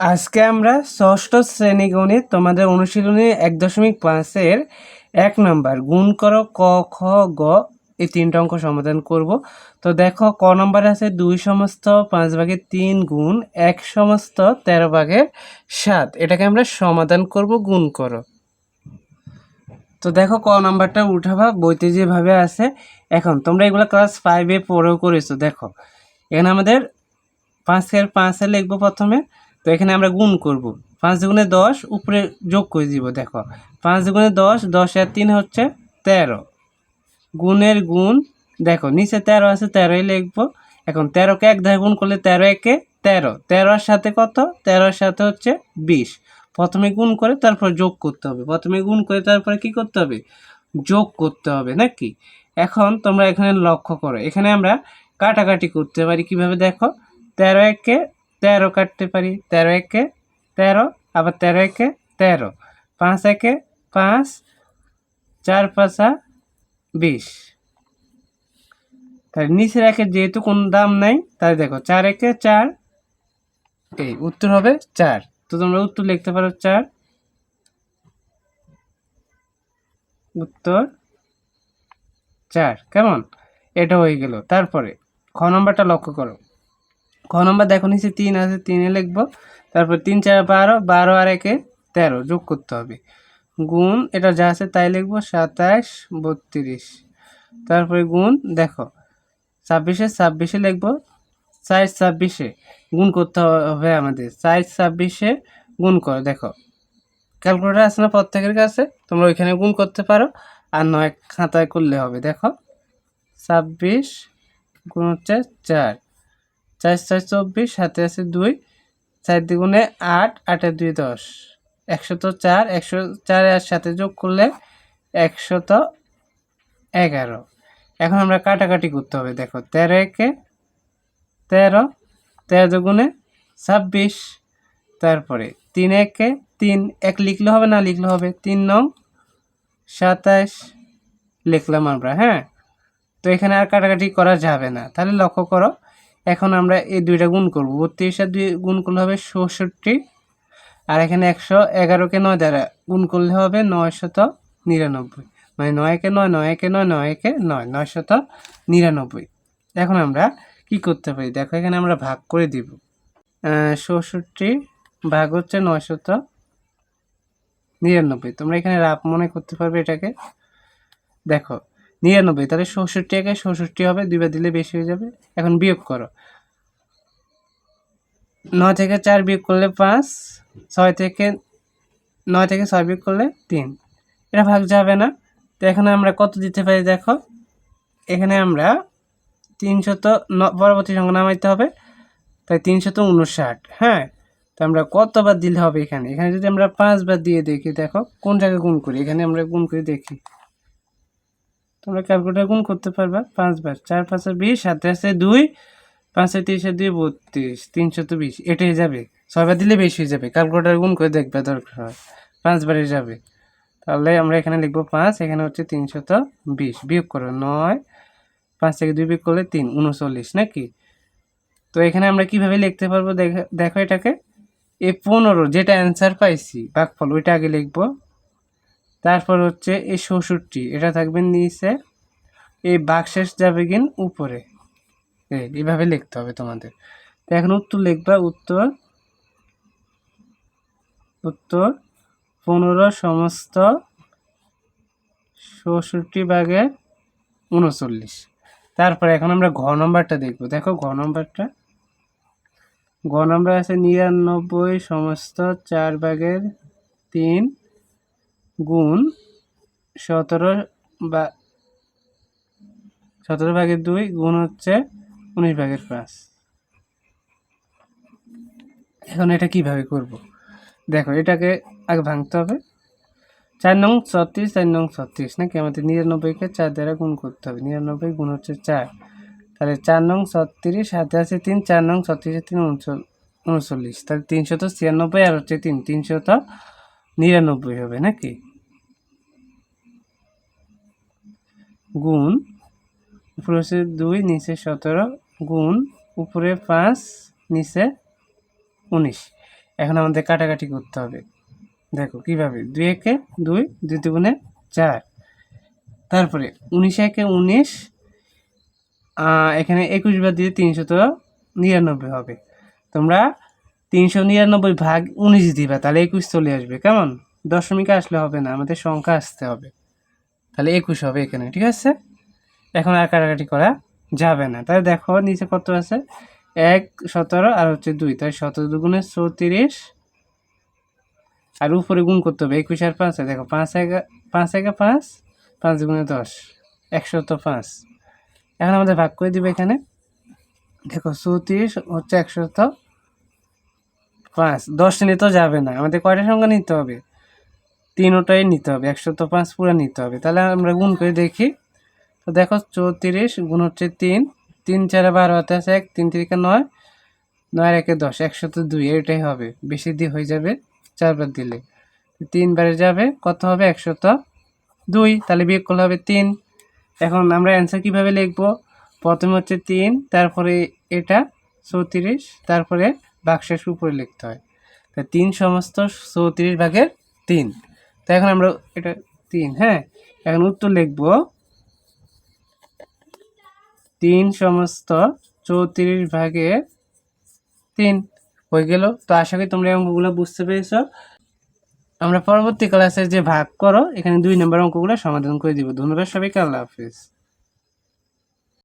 আজকে আমরা ষষ্ঠ শ্রেণি গণিত তোমাদের অনুশীলনী এক দশমিক পাঁচের এক নম্বর। গুণ করো ক, খ, গ, এই তিনটা অঙ্ক সমাধান করব। তো দেখো, ক নম্বরে আছে দুই সমস্ত পাঁচ ভাগের তিন গুণ, এক সমস্ত তেরো ভাগের সাত। এটাকে আমরা সমাধান করব গুণ করো। তো দেখো, ক নাম্বারটা উঠাবা, বইতে যেভাবে আছে। এখন, তোমরা এগুলো ক্লাস ফাইভে পড়েও করেছ, দেখো। এখানে আমাদের পাঁচের পাঁচে লিখব প্রথমে। তো এখানে আমরা গুণ করব। পাঁচ দুগুণে দশ, উপরে যোগ করে দিব, দেখো। পাঁচ দুগুণে দশ দশ আর তিন হচ্ছে তেরো। গুণের গুণ, দেখো, নিচে তেরো আছে, তেরোই লিখব। এখন তেরোকে এক ধারে গুণ করলে তেরো একে তেরো। তেরোর সাথে কত? তেরোর সাথে হচ্ছে বিশ। প্রথমে গুণ করে তারপর যোগ করতে হবে। প্রথমে গুণ করে তারপরে কি করতে হবে? যোগ করতে হবে, নাকি? এখন তোমরা এখানে লক্ষ্য করো। এখানে আমরা কাটাকাটি করতে পারি কীভাবে? দেখো, তেরো একে তেরো কাটতে পারি, তেরো একে তেরো, আবার তেরো একে তেরো। পাঁচ একে পাঁচ, চার পাঁচা বিশ। তাহলে নিচের একের যেহেতু কোনো দাম নাই, তাহলে দেখো চার একে চার, এই উত্তর হবে চার। তো তোমরা উত্তর লিখতে পারো চার। উত্তর চার, কেমন? এটা হয়ে গেল। তারপরে খ নম্বরটা লক্ষ্য করো। খ নম্বর দেখো, নিচে তিন আছে, তিনে লিখব। তারপর তিন, চার, বারো বারো আর একে তেরো, যোগ করতে হবে। গুণ, এটা যা আছে তাই লিখব সাতাশ বত্রিশ। তারপরে গুণ, দেখো, ছাব্বিশে ছাব্বিশে লিখব, চার, ছাব্বিশে গুণ করতে হবে আমাদের। চার, ছাব্বিশে গুণ করো, দেখো। ক্যালকুলেটার আছে না প্রত্যেকের কাছে? তোমরা ওইখানে গুণ করতে পারো। আর নয়, খাতায় করলে হবে, দেখো। ছাব্বিশ, গুণ হচ্ছে চার। চার চার চব্বিশ সাথে আছে দুই, চার দ্বিগুণে আট আটের দুই দশ। একশত চার, একশো চারের সাথে যোগ করলে একশত এগারো। এখন আমরা কাটাকাটি করতে হবে, দেখো, তেরো একে তেরো তেরো দুগুণে ছাব্বিশ, তারপরে তিন একে তিন, এক লিখলে হবে না, লিখলে হবে তিন নং সাতাশ, লিখলাম আমরা হ্যাঁ? তো এখানে আর কাটাকাটি করা যাবে না। তাহলে লক্ষ্য করো এখন আমরা এই দুইটা গুণ করব। বত্রিশ আর দুই গুণ করলে হবে ষষট্টি আর এখানে একশো এগারোকে নয় দ্বারা গুণ করলে হবে নয়শত নিরানব্বই। মানে নয় একে নয় নয় একে নয় নয় একে নয়, নয়শত নিরানব্বই। এখন আমরা কি করতে পারি? দেখো, এখানে আমরা ভাগ করে দিব। ষষট্টি ভাগ হচ্ছে নয়শত নিরানব্বই। তোমরা এখানে রাপ মনে করতে পারবে এটাকে। দেখো নিরানব্বই, তাহলে ষষট্টি একে ষষট্টি হবে দুইবার দিলে বেশি হয়ে যাবে। এখন বিয়োগ করো। নয় থেকে চার বিয়োগ করলে পাঁচ, ছয় থেকে, নয় থেকে ছয় বিয়োগ করলে তিন। এটা ভাগ যাবে না। তো এখানে আমরা কত দিতে পারি দেখো? এখানে আমরা তিনশত পরবর্তী সংখ্যা নামাইতে হবে। তাই তিনশত উনষাট হ্যাঁ? তো আমরা কতবার দিলে হবে এখানে? এখানে যদি আমরা পাঁচবার দিয়ে দেখি, দেখো কোন জায়গায় গুণ করি? এখানে আমরা গুণ করে দেখি। তোমরা ক্যালকুলেটার গুণ করতে পারবা পাঁচবার। চার পাঁচের বিশ সাথে আছে দুই পাঁচের তিরিশের দুই, বত্রিশ, তিনশো তো বিশ এটাই যাবে। ছয়বার দিলে বেশি হয়ে যাবে। ক্যালকুলেটার গুণ করে দেখবে দরকার হয়। পাঁচবারে যাবে। তাহলে আমরা এখানে লিখব পাঁচ, এখানে হচ্ছে তিনশো তো বিশ বিয়োগ করো নয়, পাঁচ থেকে দুই বিয়োগ করলে তিন, উনচল্লিশ, নাকি? তো এখানে আমরা কীভাবে লিখতে পারব দেখো এটাকে? এই পনেরো, যেটা অ্যান্সার পাইছি ভাগফল ওইটা আগে লিখব। তারপর হচ্ছে এই ষষট্টি এটা থাকবে নিচে, এই বাক্সেস যাবে কিন উপরে। এইভাবে লিখতে হবে তোমাদের। তো এখন উত্তর লিখবা, উত্তর উত্তর, পনেরো সমস্ত ষষট্টি ভাগের উনচল্লিশ। তারপরে এখন আমরা ঘ নম্বরটা দেখব। দেখো ঘ নম্বরটা। ঘ নম্বর আছে নিরানব্বই সমস্ত চার ভাগের তিন গুণ সতেরো বা সতেরো ভাগের দুই গুণ হচ্ছে উনিশ ভাগের পাঁচ। এখন এটা কীভাবে করব? দেখো, এটাকে আগে ভাঙতে হবে। চার নং ছত্রিশ, চার নং ছত্রিশ, নাকি আমাদের নিরানব্বইকে চার দ্বারা গুণ করতে হবে। নিরানব্বই গুণ হচ্ছে চার। তাহলে চার নং ছত্রিশ হাতে তিন, চার নং ছত্রিশে, তিন উনচল্লিশ। তাহলে তিনশত ছিয়ানব্বই আর হচ্ছে তিন। তিনশত নিরানব্বই হবে, নাকি? গুণ, উপরে হচ্ছে দুই, নিচে সতেরো, গুণ, উপরে পাঁচ, নিচে উনিশ। এখন আমাদের কাটাকাটি করতে হবে। দেখো কীভাবে? দুই একে দুই দুই দুগুণে চার। তারপরে উনিশ একে উনিশ এখানে একুশ বাদ দিয়ে তিনশত নিরানব্বই হবে। তোমরা তিনশো নিরানব্বই ভাগ উনিশ দিবা, তাহলে একুশ চলে আসবে। কেমন? দশমিকে আসলে হবে না, আমাদের সংখ্যা আসতে হবে। তাহলে একুশ হবে এখানে, ঠিক আছে? এখন আর কাটাকাটি করা যাবে না। তাহলে দেখো নিচে কত আছে? এক, সতেরো আর হচ্ছে দুই। তাই সতেরো দুগুণে চৌত্রিশ। আর উপরে গুণ করতে হবে, একুশ আর পাঁচ। দেখো, পাঁচ একা পাঁচ একা পাঁচ পাঁচ দুগুণে দশ। একশত পাঁচ। এখন আমাদের ভাগ করে দিবে এখানে। দেখো, চৌত্রিশ হচ্ছে একশত পাঁচ। দশ নিতে যাবে না। আমাদের কয়টা সংখ্যা নিতে হবে? তিনোটাই নিতে হবে, একশত পাঁচ পুরো নিতে হবে। তাহলে আমরা গুণ করে দেখি। তো দেখো চৌত্রিশ গুণ হচ্ছে তিন তিন চারে বারো হাতে আছে এক, তিন তিরিকে নয় নয় একে দশ, একশত দুই, এটাই হবে। বেশি দিয়ে হয়ে যাবে চারবার দিলে। তিনবারে যাবে, কত হবে? একশত দুই, তাহলে বিয়োগ করলে হবে তিন। এখন আমরা অ্যান্সার কীভাবে লিখব? প্রথমে হচ্ছে তিন, তারপরে এটা, চৌত্রিশ, তারপরে বাক্সের উপরে লিখতে হয়। তা তিন সমস্ত চৌত্রিশ ভাগের তিন। তো এখন আমরা এটা তিন হ্যাঁ? এখন উত্তর লিখব। তিন সমস্ত চৌত্রিশ ভাগে তিন হয়ে গেল। তো আশা করি তোমরা অঙ্কগুলো বুঝতে পেরেছ। আমরা পরবর্তী ক্লাসে যে ভাগ করো, এখানে দুই নম্বর অঙ্কগুলো সমাধান করে দিব। ধন্যবাদ সবাইকে, আল্লাহ হাফিজ।